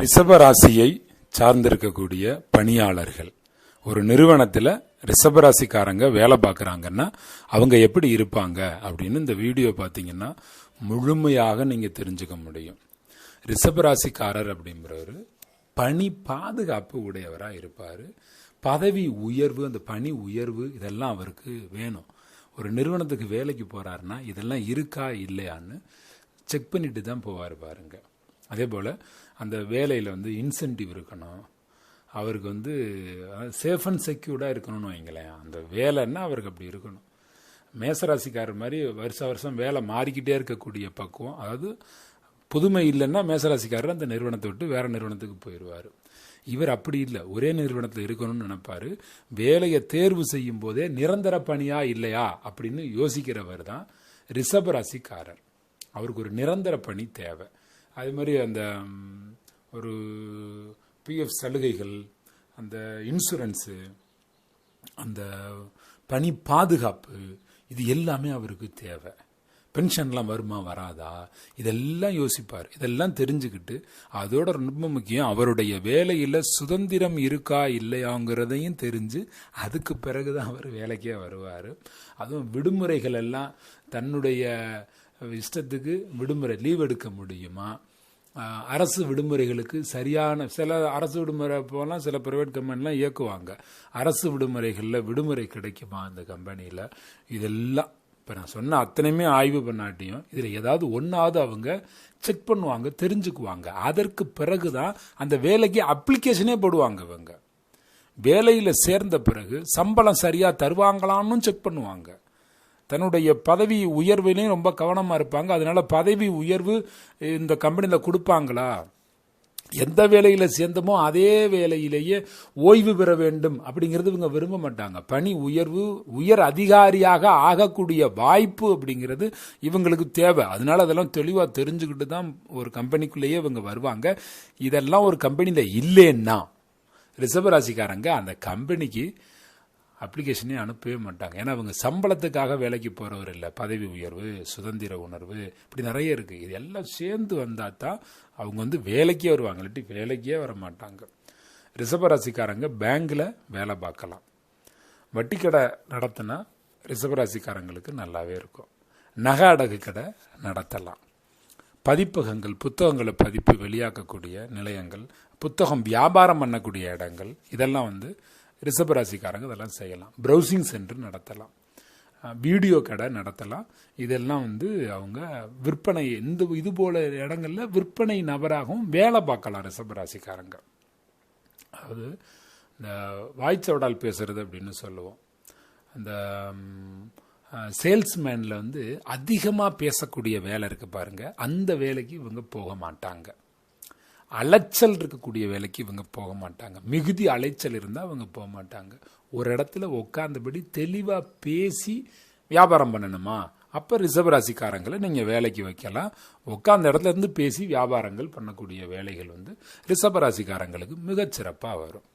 ரிஷபராசியை சார்ந்திருக்கக்கூடிய பணியாளர்கள். ஒரு நிறுவனத்தில் ரிஷபராசிக்காரங்க வேலை பார்க்குறாங்கன்னா அவங்க எப்படி இருப்பாங்க அப்படின்னு இந்த வீடியோ பார்த்தீங்கன்னா முழுமையாக நீங்கள் தெரிஞ்சுக்க முடியும். ரிஷபராசிக்காரர் அப்படிங்கிறவர் பணி பாதுகாப்பு உடையவராக இருப்பார். பதவி உயர்வு அந்த பணி உயர்வு இதெல்லாம் அவருக்கு வேணும். ஒரு நிறுவனத்துக்கு வேலைக்கு போகிறாருன்னா இதெல்லாம் இருக்கா இல்லையான்னு செக் பண்ணிட்டு தான் போவார் பாருங்க. அதே போல் அந்த வேலையில் வந்து இன்சென்டிவ் இருக்கணும். அவருக்கு வந்து சேஃப் அண்ட் செக்யூர்டாக இருக்கணும்னு வைங்களேன். அந்த வேலைன்னா அவருக்கு அப்படி இருக்கணும். மேசராசிக்காரர் மாதிரி வருஷ வருஷம் வேலை மாறிக்கிட்டே இருக்கக்கூடிய பக்குவம். அதாவது புதுமை இல்லைன்னா மேசராசிக்காரர் அந்த நிறுவனத்தை விட்டு வேற நிறுவனத்துக்கு போயிடுவார். இவர் அப்படி இல்லை. ஒரே நிறுவனத்தில் இருக்கணும்னு நினைப்பார். வேலையை தேர்வு செய்யும் போதே நிரந்தர பணியா இல்லையா அப்படின்னு யோசிக்கிறவர் தான் ரிஷபராசிக்காரர் அவருக்கு ஒரு நிரந்தர பணி தேவை. அது மாதிரி அந்த ஒரு பிஎஃப் சலுகைகள் அந்த இன்சூரன்ஸு அந்த பணி பாதுகாப்பு இது எல்லாமே அவருக்கு தேவை. பென்ஷன்லாம் வருமா வராதா? இதெல்லாம் யோசிப்பார். இதெல்லாம் தெரிஞ்சுக்கிட்டு அதோட ரொம்ப முக்கியம் அவருடைய வேலையில் சுதந்திரம் இருக்கா இல்லையாங்கிறதையும் தெரிஞ்சு அதுக்கு பிறகுதான் அவர் வேலைக்கே வருவார். அதுவும் விடுமுறைகள் எல்லாம் தன்னுடைய இஷ்டத்துக்கு விடுமுறை லீவ் எடுக்க முடியுமா? அரசு விடுமுறைகளுக்கு சரியான சில அரசு விடுமுறை போலாம் சில பிரைவேட் கம்பெனிலாம் இயக்குவாங்க. அரசு விடுமுறைகளில் விடுமுறை கிடைக்குமா அந்த கம்பெனியில் இதெல்லாம் இப்போ நான் சொன்ன அத்தனையுமே ஆய்வு பண்ணாட்டியும் இதில் ஏதாவது ஒன்றாவது அவங்க செக் பண்ணுவாங்க தெரிஞ்சுக்குவாங்க. அதற்கு பிறகு தான் அந்த வேலைக்கு அப்ளிகேஷனே போடுவாங்க இவங்க. வேலையில் சேர்ந்த பிறகு சம்பளம் சரியாக தருவாங்களான்னு செக் பண்ணுவாங்க. தன்னுடைய பதவி உயர்விலையும் ரொம்ப கவனமாக இருப்பாங்க. அதனால பதவி உயர்வு இந்த கம்பெனியில் கொடுப்பாங்களா? எந்த வேலையில் சேர்ந்தமோ அதே வேலையிலேயே ஓய்வு பெற வேண்டும் அப்படிங்கிறது இவங்க விரும்ப மாட்டாங்க. பணி உயர்வு உயர் அதிகாரியாக ஆகக்கூடிய வாய்ப்பு அப்படிங்கிறது இவங்களுக்கு தேவை. அதனால அதெல்லாம் தெளிவாக தெரிஞ்சுக்கிட்டு தான் ஒரு கம்பெனிக்குள்ளேயே இவங்க வருவாங்க. இதெல்லாம் ஒரு கம்பெனியில் இல்லைன்னா ரிசர்வராசிக்காரங்க அந்த கம்பெனிக்கு அப்ளிகேஷனே அனுப்பவே மாட்டாங்க. ஏன்னா அவங்க சம்பளத்துக்காக வேலைக்கு போகிறவர் இல்லை. பதவி உயர்வு சுதந்திர உணர்வு இப்படி நிறைய இருக்குது இது எல்லாம் சேர்ந்து வந்தால் தான் அவங்க வந்து வேலைக்கே வருவாங்க. இல்லாட்டி வேலைக்கே வர மாட்டாங்க ரிசபராசிக்காரங்க பேங்கில் வேலை பார்க்கலாம். வட்டி கடை நடத்தினா ரிசபராசிக்காரங்களுக்கு நல்லாவே இருக்கும். நகை அடகு கடை நடத்தலாம். பதிப்பகங்கள் புத்தகங்களை பதிப்பு வெளியாக்கக்கூடிய நிலையங்கள் புத்தகம் வியாபாரம் பண்ணக்கூடிய இடங்கள் இதெல்லாம் வந்து ரிஷபராசிக்காரங்க இதெல்லாம் செய்யலாம். ப்ரௌசிங் சென்டர் நடத்தலாம். வீடியோ கடை நடத்தலாம். இதெல்லாம் வந்து அவங்க விற்பனை இந்த இது போல இடங்களில் விற்பனை நபராகவும் வேலை பார்க்கலாம் ரிஷபராசிக்காரங்க அதாவது இந்த வாய்ச்சவடால் பேசுறது அப்படின்னு சொல்லுவோம். அந்த சேல்ஸ்மேனில் வந்து அதிகமாக பேசக்கூடிய வேலை இருக்கு பாருங்க. அந்த வேலைக்கு இவங்க போக மாட்டாங்க. அலைச்சல் இருக்கக்கூடிய வேலைக்கு இவங்க போக மாட்டாங்க. மிகுதி அலைச்சல் இருந்தால் அவங்க போக மாட்டாங்க. ஒரு இடத்துல உட்காந்தபடி தெளிவாக பேசி வியாபாரம் பண்ணணுமா? அப்போ ரிசர்வராசிக்காரங்களை நீங்கள் வேலைக்கு வைக்கலாம். உட்காந்த இடத்துல இருந்து பேசி வியாபாரங்கள் பண்ணக்கூடிய வேலைகள் வந்து ரிசர்வராசிக்காரங்களுக்கு மிகச்சிறப்பாக வரும்.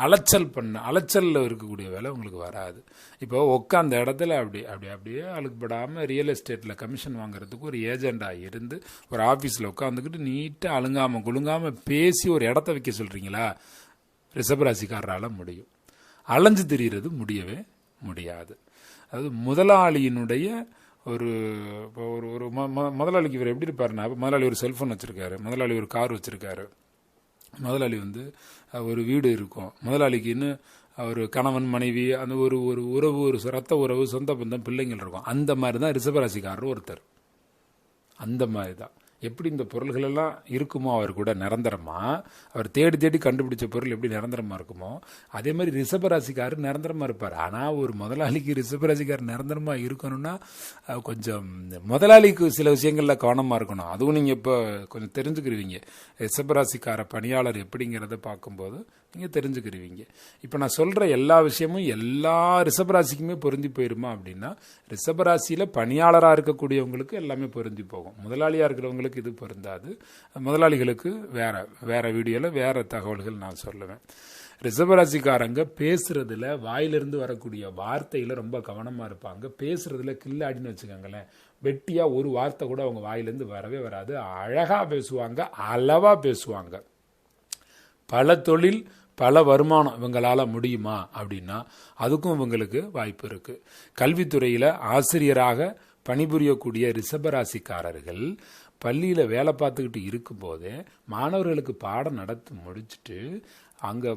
அலைச்சல் பண்ண அலைச்சலில் இருக்கக்கூடிய வேலை உங்களுக்கு வராது. இப்போ உட்காந்த இடத்துல அப்படி அப்படி அப்படியே அழுக்கப்படாமல் ரியல் எஸ்டேட்டில் கமிஷன் வாங்குறதுக்கு ஒரு ஏஜெண்டாக இருந்து ஒரு ஆஃபீஸில் உட்காந்துக்கிட்டு நீட்டாக அழுங்காமல் குலுங்காமல் பேசி ஒரு இடத்த வைக்க சொல்கிறீங்களா ரிஷபராசிக்காரரால் முடியும். அலைஞ்சு திரிகிறது முடியவே முடியாது. அதாவது முதலாளியினுடைய ஒரு இப்போ ஒரு ஒரு ம- முதலாளிக்கு இவர் எப்படி இருப்பாருன்னா முதலாளி ஒரு செல்ஃபோன் வச்சுருக்காரு முதலாளி ஒரு கார் வச்சுருக்காரு. முதலாளி வந்து ஒரு வீடு இருக்கும். முதலாளிக்குன்னு ஒரு கணவன் மனைவி அந்த ஒரு ஒரு உறவு ஒரு ரத்த உறவு சொந்த பந்தம் பிள்ளைங்கள் இருக்கும். அந்த மாதிரி தான் ரிஷபராசிக்காரர் ஒருத்தர். அந்த மாதிரி தான் எப்படி இந்த பொருள்கள் எல்லாம் இருக்குமோ அவர் கூட நிரந்தரமா அவர் தேடி தேடி கண்டுபிடிச்ச பொருள் எப்படி நிரந்தரமா இருக்குமோ அதே மாதிரி ரிஷபராசிக்காரர் நிரந்தரமா இருப்பார். ஆனா ஒரு முதலாளிக்கு ரிஷபராசிக்காரர் நிரந்தரமா இருக்கணும்னா கொஞ்சம் முதலாளிக்கு சில விஷயங்கள்ல கவனமா இருக்கணும். அதுவும் நீங்க இப்போ கொஞ்சம் தெரிஞ்சுக்கிருவீங்க. ரிஷபராசிக்கார பணியாளர் எப்படிங்கிறத பார்க்கும்போது நீங்க தெரிஞ்சுக்கிருவீங்க. இப்போ நான் சொல்ற எல்லா விஷயமும் எல்லா ரிஷபராசிக்குமே பொருந்தி போயிருமா அப்படின்னா ரிஷபராசியில பணியாளராக இருக்கக்கூடியவங்களுக்கு எல்லாமே பொருந்தி போகும். முதலாளியா இருக்கிறவங்களுக்கு இது பொருந்தாது. முதலாளிகளுக்கு வேற வேற வீடியோவில் வேற தகவல்கள் நான் சொல்லுவேன். ரிஷபராசிக்காரங்க பேசுறதுல வாயிலிருந்து வரக்கூடிய வார்த்தையில ரொம்ப கவனமா இருப்பாங்க. பேசுறதுல கில்லாடின்னு வச்சுக்கோங்களேன். வெட்டியா ஒரு வார்த்தை கூட அவங்க வாயிலிருந்து வரவே வராது. அழகா பேசுவாங்க அளவா பேசுவாங்க. பல தொழில் பல வருமானம் இவங்களால முடியுமா அப்படின்னா அதுக்கும் இவங்களுக்கு வாய்ப்பு இருக்கு. கல்வித்துறையில் ஆசிரியராக பணிபுரியக்கூடிய ரிஷபராசிக்காரர்கள் பள்ளியில் வேலை பார்த்துக்கிட்டு இருக்கும்போதே மாணவர்களுக்கு பாடம் நடத்தி முடிச்சுட்டு அங்கே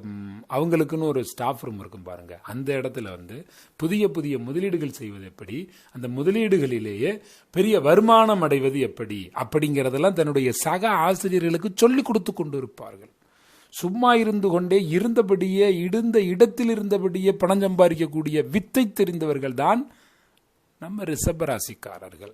அவங்களுக்குன்னு ஒரு ஸ்டாஃப் ரூம் இருக்கும் பாருங்கள் அந்த இடத்துல வந்து புதிய புதிய முதலீடுகள் செய்வது எப்படி அந்த முதலீடுகளிலேயே பெரிய வருமானம் அடைவது எப்படி அப்படிங்கிறதெல்லாம் தன்னுடைய சக ஆசிரியர்களுக்கு சொல்லிக் கொடுத்து கொண்டு இருப்பார்கள் சும்மா இருந்து கொண்டே இருந்தபடியே இடுந்த இடத்தில் இருந்தபடியே பணம் சம்பாதிக்கக்கூடிய வித்தை தெரிந்தவர்கள் தான் நம்ம ரிஷபராசிக்காரர்கள்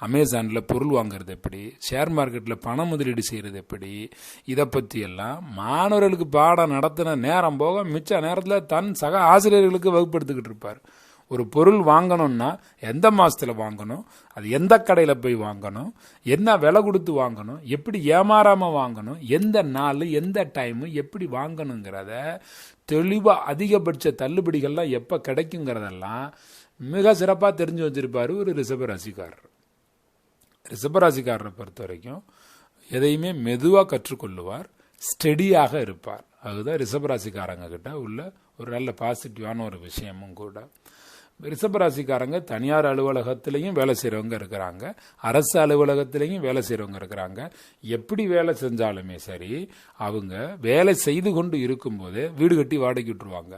அமேசானில் பொருள் வாங்குறது எப்படி? ஷேர் மார்க்கெட்டில் பண முதலீடு செய்கிறது எப்படி? இதை பற்றியெல்லாம் எல்லாம் மாணவர்களுக்கு பாடம் நடத்தின நேரம் போக மிச்ச நேரத்தில் தன் சக ஆசிரியர்களுக்கு வகுப்படுத்திக்கிட்டு இருப்பார். ஒரு பொருள் வாங்கணும்னா எந்த மாதத்தில் வாங்கணும்? அது எந்த கடையில் போய் வாங்கணும்? என்ன விலை கொடுத்து வாங்கணும்? எப்படி ஏமாறாமல் வாங்கணும்? எந்த நாள் எந்த டைமு எப்படி வாங்கணுங்கிறத தெளிவாக அதிகபட்ச தள்ளுபடிகள்லாம் எப்போ கிடைக்குங்கிறதெல்லாம் மிக சிறப்பாக தெரிஞ்சு வச்சிருப்பார் ஒரு ரிசர்வ் ரசிகாரர் ரிஷபராசிக்காரரை பொறுத்த வரைக்கும் எதையுமே மெதுவாக கற்றுக்கொள்ளுவார் ஸ்டெடியாக இருப்பார். அதுதான் ரிஷபராசிக்காரங்க கிட்ட உள்ள ஒரு நல்ல பாசிட்டிவான ஒரு விஷயமும் கூட. ரிஷபராசிக்காரங்க தனியார் அலுவலகத்திலையும் வேலை செய்கிறவங்க இருக்கிறாங்க அரசு அலுவலகத்திலையும் வேலை செய்கிறவங்க இருக்கிறாங்க. எப்படி வேலை செஞ்சாலுமே சரி அவங்க வேலை செய்து கொண்டு இருக்கும்போதே வீடு கட்டி வாடகை விட்டுருவாங்க.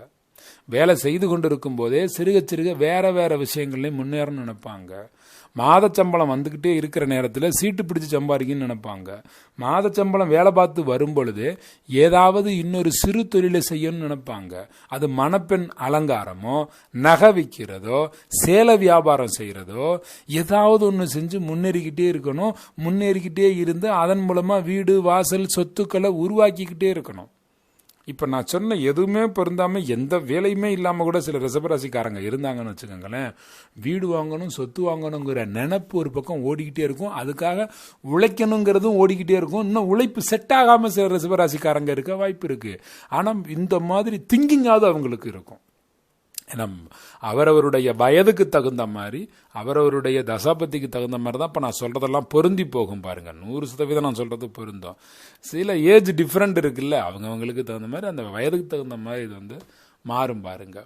வேலை செய்து கொண்டிருக்கும் போதே சிறுக சிறுக வேற வேற விஷயங்கள்லையும் முன்னேறணும்னு நினைப்பாங்க. மாத சம்பளம் வந்துக்கிட்டே இருக்கிற நேரத்தில் சீட்டு பிடிச்சு சம்பாதிக்கணும்னு நினைப்பாங்க. மாத சம்பளம் வேலை பார்த்து வரும் பொழுது ஏதாவது இன்னொரு சிறு தொழிலை செய்யணும்னு நினைப்பாங்க. அது மணப்பெண் அலங்காரமோ நகை விற்கிறதோ சேலை வியாபாரம் செய்கிறதோ ஏதாவது ஒன்று செஞ்சு முன்னேறிக்கிட்டே இருக்கணும். முன்னேறிக்கிட்டே இருந்து அதன் மூலமாக வீடு வாசல் சொத்துக்களை உருவாக்கிக்கிட்டே இருக்கணும். இப்போ நான் சொன்ன எதுவுமே பொருந்தாம எந்த வேலையுமே இல்லாமல் கூட சில ரிசபராசிக்காரங்க இருந்தாங்கன்னு வச்சுக்கோங்களேன். வீடு வாங்கணும் சொத்து வாங்கணுங்கிற நினப்பு ஒரு பக்கம் ஓடிக்கிட்டே இருக்கும். அதுக்காக உழைக்கணுங்கிறதும் ஓடிக்கிட்டே இருக்கும். இன்னும் உழைப்பு செட் ஆகாமல் சில ரிசபராசிக்காரங்க இருக்க வாய்ப்பு இருக்கு. ஆனால் இந்த மாதிரி திங்கிங்காவது அவங்களுக்கு இருக்கும். நம் அவரவருடைய வயதுக்கு தகுந்த மாதிரி அவரவருடைய தசாபதிக்கு தகுந்த மாதிரி தான் இப்போ நான் சொல்கிறதெல்லாம் பொருந்தி போகும் பாருங்கள் நூறு சதவீதம் நான் சொல்கிறது பொருந்தும். சில ஏஜ் டிஃப்ரெண்ட் இருக்குல்ல அவங்கவங்களுக்கு தகுந்த மாதிரி அந்த வயதுக்கு தகுந்த மாதிரி இது வந்து மாறும் பாருங்க.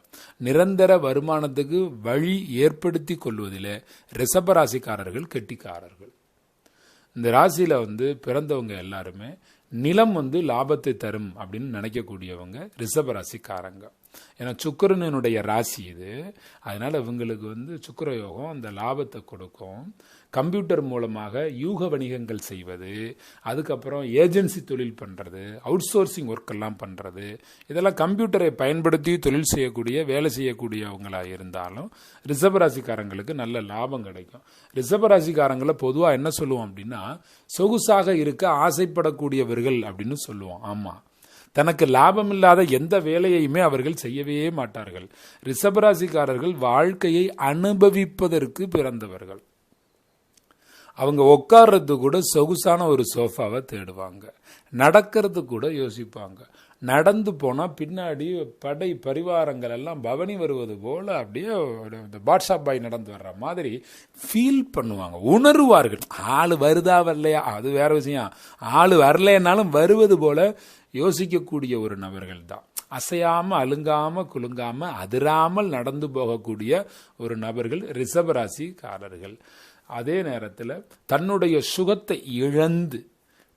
நிரந்தர வருமானத்துக்கு வழி ஏற்படுத்தி கொள்வதில் ரிஷபராசிக்காரர்கள் கெட்டிக்காரர்கள். இந்த ராசியில் வந்து பிறந்தவங்க எல்லாருமே நிலம் வந்து லாபத்தை தரும் அப்படின்னு நினைக்கக்கூடியவங்க ரிஷப ராசிக்காரங்க ஏன்னா சுக்கரனுடைய ராசி இது. அதனால் இவங்களுக்கு வந்து சுக்கர யோகம் அந்த லாபத்தை கொடுக்கும். கம்ப்யூட்டர் மூலமாக யூக வணிகங்கள் செய்வது அதுக்கப்புறம் ஏஜென்சி தொழில் பண்ணுறது அவுட் சோர்சிங் ஒர்க்கெல்லாம் பண்ணுறது இதெல்லாம் கம்ப்யூட்டரை பயன்படுத்தி தொழில் செய்யக்கூடிய வேலை செய்யக்கூடியவங்களாக இருந்தாலும் ரிஷபராசிக்காரங்களுக்கு நல்ல லாபம் கிடைக்கும். ரிஷபராசிக்காரங்களை பொதுவாக என்ன சொல்லுவோம் அப்படின்னா சொகுசாக இருக்க ஆசைப்படக்கூடியவர்கள் அப்படின்னு சொல்லுவோம். ஆமாம் தனக்கு லாபம் இல்லாத எந்த வேலையுமே அவர்கள் செய்யவே மாட்டார்கள். ரிஷபராசிக்காரர்கள் வாழ்க்கையை அனுபவிப்பதற்கு பிறந்தவர்கள். அவங்க உட்கார்றது கூட சொகுசான ஒரு சோஃபாவை தேடுவாங்க. நடக்கிறது கூட யோசிப்பாங்க. நடந்து போனால் பின்னாடி படை பரிவாரங்கள் எல்லாம் பவனி வருவது போல் அப்படியே ஒரு இந்த பாட்ஷா பாய் நடந்து வர்ற மாதிரி ஃபீல் பண்ணுவாங்க. உணருவார்கள். ஆள் வருதா வரலையா? அது வேற விஷயம். ஆள் வரலைன்னாலும் வருவது போல யோசிக்கக்கூடிய ஒரு நபர்கள் தான். அசையாம அழுங்காமல் குலுங்காமல் அதிராமல் நடந்து போகக்கூடிய ஒரு நபர்கள் ரிஷபராசிக்காரர்கள். அதே நேரத்தில் தன்னுடைய சுகத்தை இழந்து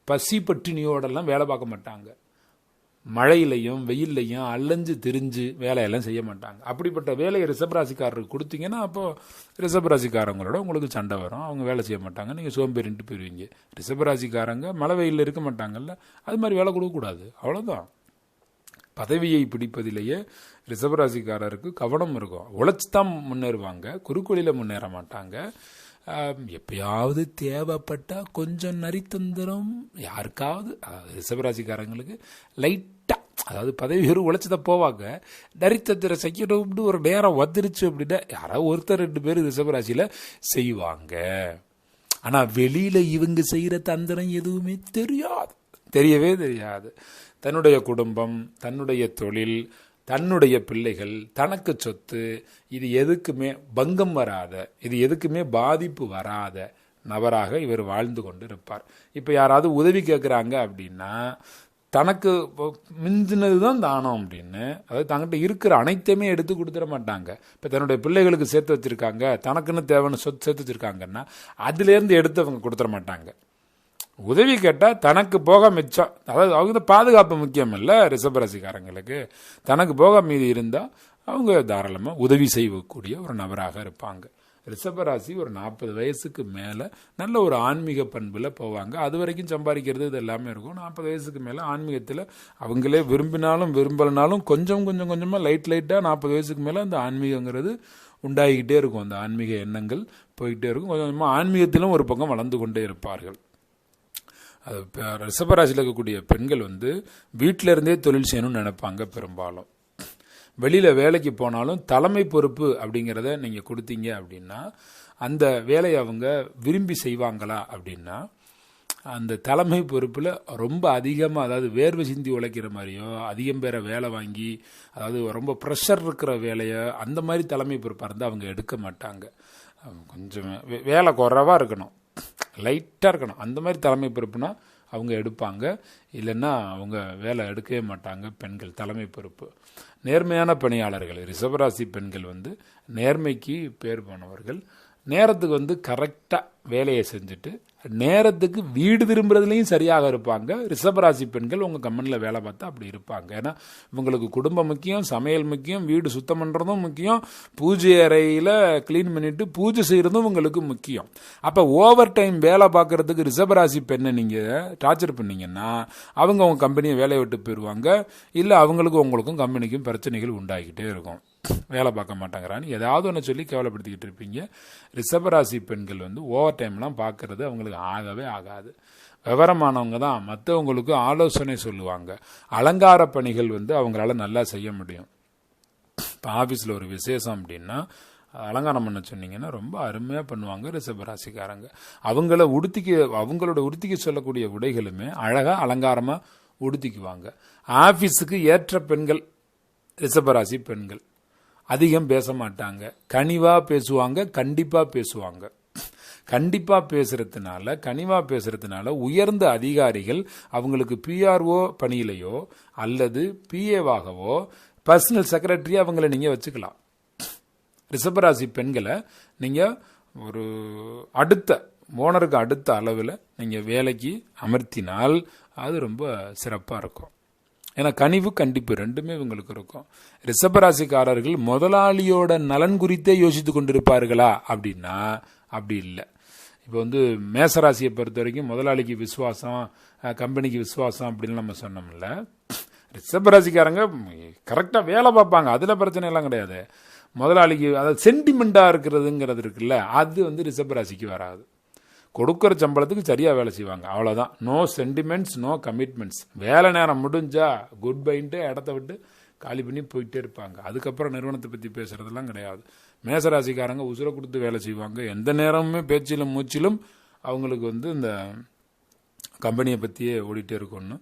பசி பட்டினியோடெல்லாம் வேலை பார்க்க மாட்டாங்க. மழையிலையும் வெயில்லையும் அலைஞ்சு திரிஞ்சு வேலையெல்லாம் செய்ய மாட்டாங்க. அப்படிப்பட்ட வேலையை ரிஷபராசிக்காரருக்கு கொடுத்தீங்கன்னா அப்போ ரிஷபராசிக்காரங்களோட உங்களுக்கு சண்டை வரும். அவங்க வேலை செய்ய மாட்டாங்க. நீங்கள் சோம்பேறின்ட்டு போயிருவீங்க. ரிஷபராசிக்காரங்க மழை வெயிலில் இருக்க மாட்டாங்கல்ல. அது மாதிரி வேலை கொடுக்கக்கூடாது அவ்வளோதான் பதவியை பிடிப்பதிலேயே ரிஷபராசிக்காரருக்கு கவனம் இருக்கும். உழைச்சி தான் முன்னேறுவாங்க. குறுக்கோளியில் முன்னேற மாட்டாங்க. எப்பயாவது தேவைப்பட்டால் கொஞ்சம் நரித்தந்திரம் யாருக்காவது ரிஷபராசிக்காரங்களுக்கு லைட் அதாவது பதவி ஒரு உழைச்சத போவாங்க. நரித்தந்திர செய்யணும்னு ஒரு நேரம் வந்துருச்சு அப்படின்னா யாராவது ஒருத்தர் ரெண்டு பேர் ரிஷபராசியில செய்வாங்க. ஆனால் வெளியில் இவங்க செய்கிற தந்திரம் எதுவுமே தெரியாது. தெரியவே தெரியாது. தன்னுடைய குடும்பம் தன்னுடைய தொழில் தன்னுடைய பிள்ளைகள் தனக்கு சொத்து இது எதுக்குமே பங்கம் வராத இது எதுக்குமே பாதிப்பு வராத நபராக இவர் வாழ்ந்து கொண்டு இருப்பார் இப்போ யாராவது உதவி கேட்குறாங்க அப்படின்னா தனக்கு மிஞ்சினது தான் தானம் அப்படின்னு. அதாவது தங்கிட்ட இருக்கிற அனைத்தையுமே எடுத்து கொடுத்துட மாட்டாங்க. இப்போ தன்னுடைய பிள்ளைகளுக்கு சேர்த்து வச்சுருக்காங்க தனக்குன்னு தேவைன்னு சொத்து சேர்த்து வச்சுருக்காங்கன்னா அதுலேருந்து எடுத்து அவங்க கொடுத்துட மாட்டாங்க. உதவி கேட்டால் தனக்கு போக மிச்சம். அதாவது அவங்க பாதுகாப்பு முக்கியம் இல்லை ரிசபராசிக்காரங்களுக்கு தனக்கு போக மீதி இருந்தால் அவங்க தாராளமாக உதவி செய்யக்கூடிய ஒரு நபராக இருப்பாங்க. ரிஷபராசி ஒரு நாற்பது வயசுக்கு மேலே நல்ல ஒரு ஆன்மீக பண்பில் போவாங்க. அது வரைக்கும் சம்பாதிக்கிறது இது எல்லாமே இருக்கும். நாற்பது வயசுக்கு மேலே ஆன்மீகத்தில் அவங்களே விரும்பினாலும் விரும்பலைனாலும் கொஞ்சம் கொஞ்சம் கொஞ்சமாக லைட் லைட்டாக நாற்பது வயசுக்கு மேலே அந்த ஆன்மீகங்கிறது உண்டாகிக்கிட்டே இருக்கும். அந்த ஆன்மீக எண்ணங்கள் போய்கிட்டே இருக்கும். கொஞ்சம் கொஞ்சமாக ஆன்மீகத்திலும் ஒரு பக்கம் வளர்ந்து கொண்டே இருப்பார்கள். அது ரிஷபராசியில் இருக்கக்கூடிய பெண்கள் வந்து வீட்டில இருந்தே தொழில் செய்யணும்னு நினைப்பாங்க பெரும்பாலும். வெளியில் வேலைக்கு போனாலும் தலைமை பொறுப்பு அப்படிங்கிறத நீங்கள் கொடுத்தீங்க அப்படின்னா அந்த வேலையை அவங்க விரும்பி செய்வாங்களா அப்படின்னா அந்த தலைமை பொறுப்பில் ரொம்ப அதிகமாக அதாவது வேர்வை சிந்தி உழைக்கிற மாதிரியோ அதிகம் பேரை வேலை வாங்கி அதாவது ரொம்ப ப்ரெஷர் இருக்கிற வேலையை அந்த மாதிரி தலைமை பொறுப்பாக இருந்தால் அவங்க எடுக்க மாட்டாங்க. கொஞ்சம் வேலை குறைவாக இருக்கணும். லைட்டாக இருக்கணும். அந்த மாதிரி தலைமை பொறுப்புனா அவங்க எடுப்பாங்க. இல்லைன்னா அவங்க வேலை எடுக்கவே மாட்டாங்க பெண்கள் தலைமை பொறுப்பு. நேர்மையான பணியாளர்கள் ரிசவராசி பெண்கள் வந்து நேர்மைக்கு பேர் போனவர்கள் நேரத்துக்கு வந்து கரெக்டாக வேலையை செஞ்சுட்டு நேரத்துக்கு வீடு திரும்புறதுலையும் சரியாக இருப்பாங்க. ரிஷபராசி பெண்கள் உங்கள் கம்பெனியில் வேலை பார்த்தா அப்படி இருப்பாங்க. ஏன்னா இவங்களுக்கு குடும்பம் முக்கியம் சமையல் முக்கியம் வீடு சுத்தம் பண்ணுறதும் முக்கியம் பூஜை அறையில் க்ளீன் பண்ணிவிட்டு பூஜை செய்கிறதும் உங்களுக்கு முக்கியம். அப்போ ஓவர் டைம் வேலை பார்க்குறதுக்கு ரிஷபராசி பெண்ணை நீங்கள் டார்ச்சர் பண்ணிங்கன்னா அவங்க உங்கள் கம்பெனியை வேலையை விட்டு போயிடுவாங்க இல்லை அவங்களுக்கும் உங்களுக்கும் கம்பெனிக்கும் பிரச்சனைகள் உண்டாகிட்டே இருக்கும். வேலை பார்க்க மாட்டாங்கிறான்னு ஏதாவது ஒன்று சொல்லி கேவலப்படுத்திக்கிட்டு இருப்பீங்க. ரிஷபராசி பெண்கள் வந்து ஓவர் டைம்லாம் பார்க்குறது அவங்களுக்கு ஆகவே ஆகாது. விவரமானவங்க தான். மற்றவங்களுக்கு ஆலோசனை சொல்லுவாங்க. அலங்கார பணிகள் வந்து அவங்களால நல்லா செய்ய முடியும். இப்போ ஆஃபீஸில் ஒரு விசேஷம் அப்படின்னா அலங்காரம் பண்ண சொன்னீங்கன்னா ரொம்ப அருமையாக பண்ணுவாங்க ரிஷபராசிக்காரங்க. அவங்கள உடுத்திக்க அவங்களோட உடுத்திக்க சொல்லக்கூடிய உடைகளுமே அழகாக அலங்காரமாக உடுத்திக்குவாங்க. ஆஃபீஸுக்கு ஏற்ற பெண்கள் ரிஷபராசி பெண்கள். அதிகம் பேச மாட்டாங்க கனிவாக பேசுவாங்க கண்டிப்பாக பேசுவாங்க. கண்டிப்பாக பேசுறதுனால கனிவாக பேசுறதுனால உயர்ந்த அதிகாரிகள் அவங்களுக்கு பிஆர்ஓ பணியிலையோ அல்லது பிஏவாகவோ பர்சனல் செக்ரட்டரி அவங்கள நீங்கள் வச்சுக்கலாம். ரிஷபராசி பெண்களை நீங்கள் ஒரு அடுத்த ஓனருக்கு அடுத்த அளவில் நீங்கள் வேலைக்கு அமர்த்தினால் அது ரொம்ப சிறப்பாக இருக்கும். ஏன்னா கனிவு கண்டிப்பு ரெண்டுமே இவங்களுக்கு இருக்கும். ரிஷபராசிக்காரர்கள் முதலாளியோட நலன் குறித்தே யோசித்து கொண்டிருப்பார்களா? அப்படின்னா அப்படி இல்லை. இப்போ வந்து மேசராசியை பொறுத்த வரைக்கும் முதலாளிக்கு விசுவாசம் கம்பெனிக்கு விசுவாசம் அப்படின்னு நம்ம சொன்னோம்ல. ரிஷபராசிக்காரங்க கரெக்டாக வேலை பார்ப்பாங்க. அதில் பிரச்சனையெல்லாம் கிடையாது. முதலாளிக்கு அதாவது சென்டிமெண்ட்டாக இருக்கிறதுங்கிறது இருக்குல்ல அது வந்து ரிஷபராசிக்கு வராது. கொடுக்குற சம்பளத்துக்கு சரியாக வேலை செய்வாங்க. அவ்வளோதான் நோ சென்டிமெண்ட்ஸ் நோ கமிட்மெண்ட்ஸ் வேலை நேரம் முடிஞ்சா குட் பைன்ட்டு இடத்த விட்டு காலி பண்ணி போயிட்டே இருப்பாங்க. அதுக்கப்புறம் நிறுவனத்தை பற்றி பேசுகிறதெல்லாம் கிடையாது. மேசராசிக்காரங்க உசுரை கொடுத்து வேலை செய்வாங்க. எந்த நேரமுமே பேச்சிலும் மூச்சிலும் அவங்களுக்கு வந்து இந்த கம்பெனியை பற்றியே ஓடிட்டே இருக்கணும்னு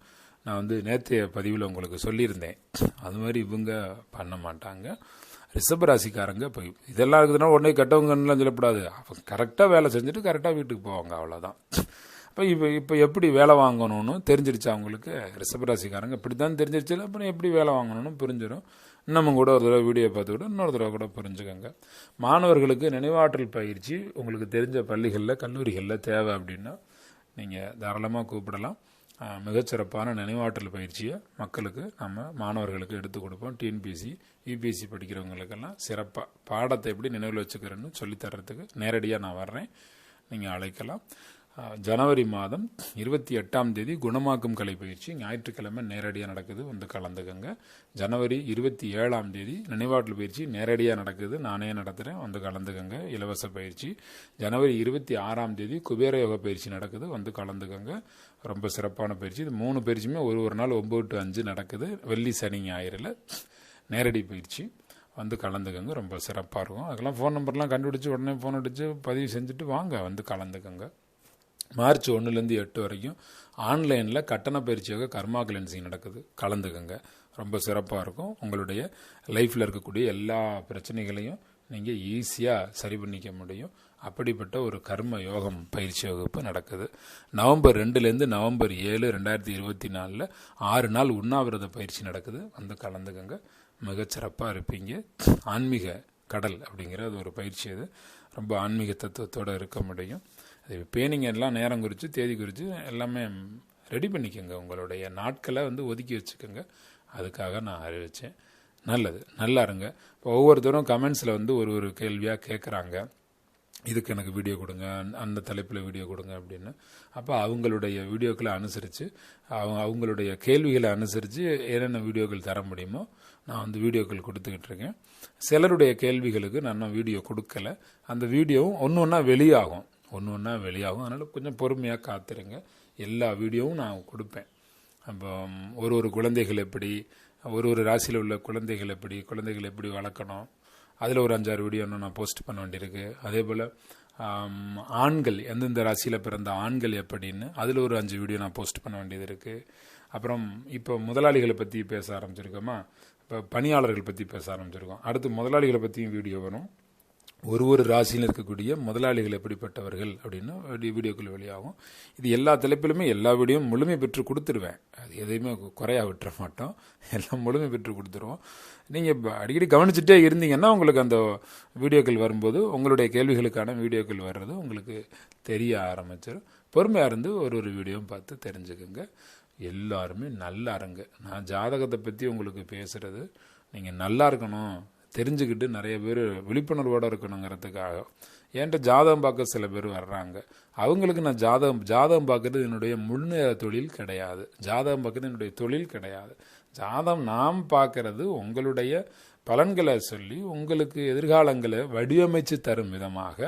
நான் வந்து நேற்றைய பதிவில் உங்களுக்கு சொல்லியிருந்தேன். அது மாதிரி இவங்க பண்ண மாட்டாங்க. ரிஷபராசிக்காரங்க இப்போ இதெல்லாம் இருக்குதுன்னா உடனே கெட்டவங்கலாம் சொல்லப்படாது அப்போ கரெக்டாக வேலை செஞ்சுட்டு கரெக்டாக வீட்டுக்கு போவாங்க அவ்வளோதான் இப்போ இப்போ இப்போ எப்படி வேலை வாங்கணும்னு தெரிஞ்சிருச்சு அவங்களுக்கு ரிஷபராசிக்காரங்க இப்படி தான் தெரிஞ்சிருச்சு அப்புறம் எப்படி வேலை வாங்கணும்னு புரிஞ்சிடும் இன்னமும் கூட ஒரு தடவை வீடியோ பார்த்து கூட இன்னொரு தடவை கூட புரிஞ்சுக்கோங்க. மாணவர்களுக்கு நினைவாற்றல் பயிற்சி உங்களுக்கு தெரிஞ்ச பள்ளிகளில் கல்லூரிகளில் தேவை அப்படின்னா நீங்கள் தாராளமாக கூப்பிடலாம். மிகச்சிறப்பான நினைவாற்றல் பயிற்சியை மக்களுக்கு நம்ம மாணவர்களுக்கு எடுத்து கொடுப்போம். டிஎன்பிசி யூபிஎஸ்சி படிக்கிறவங்களுக்கெல்லாம் சிறப்பாக பாடத்தை எப்படி நினைவில் வச்சுக்கிறேன்னு சொல்லித்தர்றதுக்கு நேரடியாக நான் வர்றேன். நீங்கள் அழைக்கலாம். ஜனவரி மாதம் இருபத்தி எட்டாம் தேதி குணமாக்கும் கலை பயிற்சி ஞாயிற்றுக்கிழமை நேரடியாக நடக்குது. வந்து கலந்துக்கங்க. ஜனவரி இருபத்தி ஏழாம் தேதி நினைவாற்றல் பயிற்சி நேரடியாக நடக்குது. நானே நடத்துகிறேன் வந்து கலந்துக்கங்க. இலவச பயிற்சி. ஜனவரி இருபத்தி ஆறாம் தேதி குபேர யோக பயிற்சி நடக்குது. வந்து கலந்துக்கங்க. ரொம்ப சிறப்பான பயிற்சி. இது மூணு பயிற்சியுமே ஒரு ஒரு நாள் ஒம்பது டு அஞ்சு நடக்குது. வெள்ளி சனி ஞாயிறில் நேரடி பயிற்சி. வந்து கலந்துக்கங்க. ரொம்ப சிறப்பாக இருக்கும். அதெல்லாம் ஃபோன் நம்பர்லாம் கண்டுபிடிச்சி உடனே ஃபோன் அடித்து பதிவு செஞ்சுட்டு வாங்க. வந்து கலந்துக்கங்க. மார்ச் ஒன்றுலேருந்து எட்டு வரைக்கும் ஆன்லைனில் கட்டண பயிற்சியாக கர்மா கிளென்சிங் நடக்குது. கலந்துக்குங்க. ரொம்ப சிறப்பாக இருக்கும். உங்களுடைய லைஃப்பில் இருக்கக்கூடிய எல்லா பிரச்சனைகளையும் நீங்கள் ஈஸியாக சரி பண்ணிக்க முடியும். அப்படிப்பட்ட ஒரு கர்ம யோகம் பயிற்சி வகுப்பு நடக்குது. நவம்பர் ரெண்டுலேருந்து நவம்பர் ஏழு ரெண்டாயிரத்தி இருபத்தி நாலில் ஆறு நாள் உண்ணாவிரத பயிற்சி நடக்குது. வந்து கலந்துக்கங்க. மிகச்சிறப்பாக இருப்பீங்க. ஆன்மீக கடல் அப்படிங்கிற அது ஒரு பயிற்சி அது. ரொம்ப ஆன்மீக தத்துவத்தோடு இருக்க முடியும். அது பேனிங்க எல்லாம் நேரம் குறித்து தேதி குறித்து எல்லாமே ரெடி பண்ணிக்கோங்க. உங்களுடைய நாட்களை வந்து ஒதுக்கி வச்சுக்கோங்க. அதுக்காக நான் அறிவித்தேன் நல்லது. நல்லா இருங்க. இப்போ ஒவ்வொருத்தரும் கமெண்ட்ஸில் வந்து ஒரு ஒரு கேள்வியாக கேட்குறாங்க இதுக்கு எனக்கு வீடியோ கொடுங்க. அந்த தலைப்பில் வீடியோ கொடுங்க அப்படின்னு. அப்போ அவங்களுடைய வீடியோக்களை அனுசரித்து அவங்க அவங்களுடைய கேள்விகளை அனுசரித்து என்னென்ன வீடியோக்கள் தர முடியுமோ நான் வந்து வீடியோக்கள் கொடுத்துக்கிட்டு இருக்கேன். சிலருடைய கேள்விகளுக்கு நான் வீடியோ கொடுக்கல. அந்த வீடியோவும் ஒன்று ஒன்றா வெளியாகும். ஒன்று ஒன்றா வெளியாகும். அதனால் கொஞ்சம் பொறுமையாக காத்துருங்க. எல்லா வீடியோவும் நான் கொடுப்பேன். அப்போ ஒரு ஒரு குழந்தைகள் எப்படி ஒரு ஒரு ராசியில் உள்ள குழந்தைகள் எப்படி குழந்தைகள் எப்படி வளர்க்கணும். அதில் ஒரு அஞ்சாறு வீடியோ இன்னும் நான் போஸ்ட் பண்ண வேண்டியிருக்கு. அதே போல் ஆண்கள் எந்தெந்த ராசியில் பிறந்த ஆண்கள் எப்படின்னு அதில் ஒரு அஞ்சு வீடியோ நான் போஸ்ட் பண்ண வேண்டியது இருக்குது அப்புறம் இப்போ முதலாளிகளை பற்றி பேச ஆரம்பிச்சிருக்கோமா? இப்போ பணியாளர்கள் பற்றி பேச ஆரம்பிச்சிருக்கோம். அடுத்து முதலாளிகளை பற்றியும் வீடியோ வரும். ஒரு ஒரு ராசியில் இருக்கக்கூடிய முதலாளிகள் எப்படிப்பட்டவர்கள் அப்படின்னு வீடியோக்கள் வெளியாகும். இது எல்லா தலைப்பிலுமே எல்லா வீடியோவும் முழுமை பெற்று கொடுத்துருவேன். அது எதையுமே குறையாக விட்டுற மாட்டோம். எல்லாம் முழுமை பெற்று கொடுத்துருவோம். நீங்கள் அடிக்கடி கவனிச்சுட்டே இருந்தீங்கன்னா உங்களுக்கு அந்த வீடியோக்கள் வரும்போது உங்களுடைய கேள்விகளுக்கான வீடியோக்கள் வர்றது உங்களுக்கு தெரிய ஆரம்பிச்சிடும் பொறுமையாக இருந்து ஒரு ஒரு வீடியோவும் பார்த்து தெரிஞ்சுக்கோங்க. எல்லாருமே நல்லா இருங்க நான் ஜாதகத்தை பற்றி உங்களுக்கு பேசுகிறது நீங்கள் நல்லா இருக்கணும் தெரிஞ்சுக்கிட்டு நிறைய பேர் விழிப்புணர்வோடு இருக்கணுங்கிறதுக்காக என்கிட்ட ஜாதகம் பார்க்க சில பேர் வர்றாங்க. அவங்களுக்கு நான் ஜாதகம் ஜாதகம் பார்க்குறது என்னுடைய முன்னேற தொழில் கிடையாது. ஜாதகம் பார்க்குறது என்னுடைய தொழில் கிடையாது. ஜாதகம் நாம் பார்க்கறது உங்களுடைய பலன்களை சொல்லி உங்களுக்கு எதிர்காலங்களை வடிவமைச்சு தரும் விதமாக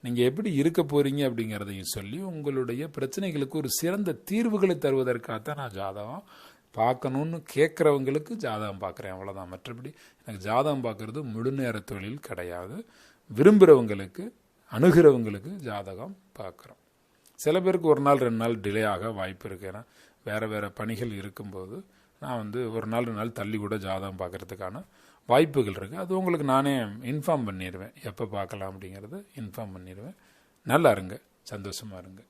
நீங்கள் எப்படி இருக்க போகிறீங்க அப்படிங்கிறதையும் சொல்லி உங்களுடைய பிரச்சனைகளுக்கு ஒரு சிறந்த தீர்வுகளை தருவதற்காகத்தான் நான் ஜாதகம் பார்க்கணுன்னு கேட்குறவங்களுக்கு ஜாதகம் பார்க்குறேன் அவ்வளோதான் மற்றபடி எனக்கு ஜாதகம் பார்க்குறது முழு நேர தொழில் கிடையாது. விரும்புகிறவங்களுக்கு அணுகிறவங்களுக்கு ஜாதகம் பார்க்குறோம். சில பேருக்கு ஒரு நாள் ரெண்டு நாள் டிலே ஆக வாய்ப்பு இருக்கு. ஏன்னா வேறு வேறு பணிகள் இருக்கும்போது நான் வந்து ஒரு நாள் ரெண்டு நாள் தள்ளி கூட ஜாதகம் பார்க்குறதுக்கான வாய்ப்புகள் இருக்குது அது உங்களுக்கு நானே இன்ஃபார்ம் பண்ணிடுவேன். எப்போ பார்க்கலாம் அப்படிங்கிறத இன்ஃபார்ம் பண்ணிடுவேன். நல்லா இருங்க. சந்தோஷமாக இருங்க.